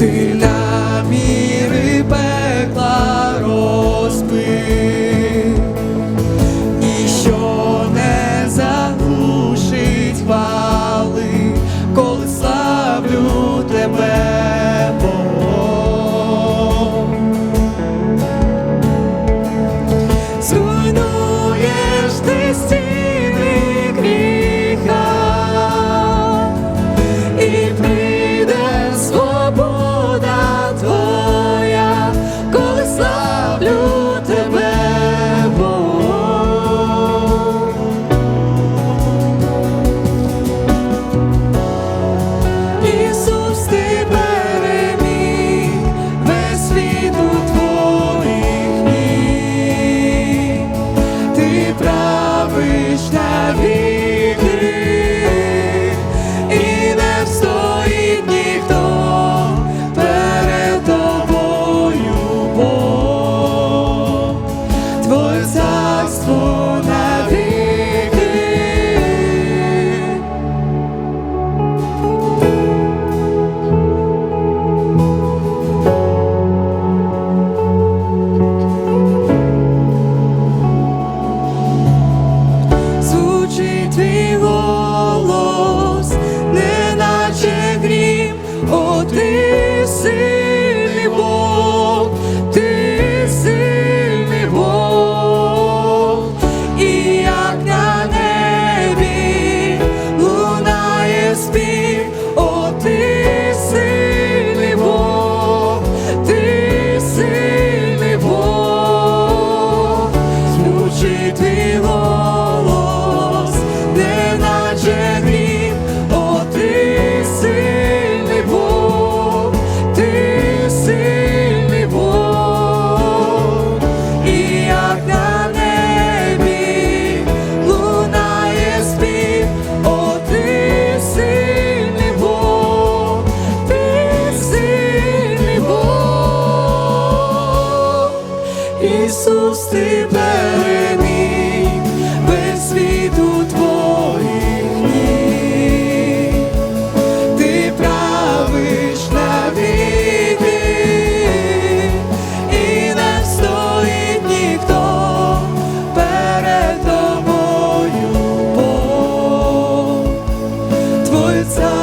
ти наміри Ісус, ти переміг без світу твоїх ніг, ти правиш на навіки, і не стоїть ніхто перед тобою, Бог. Твой цар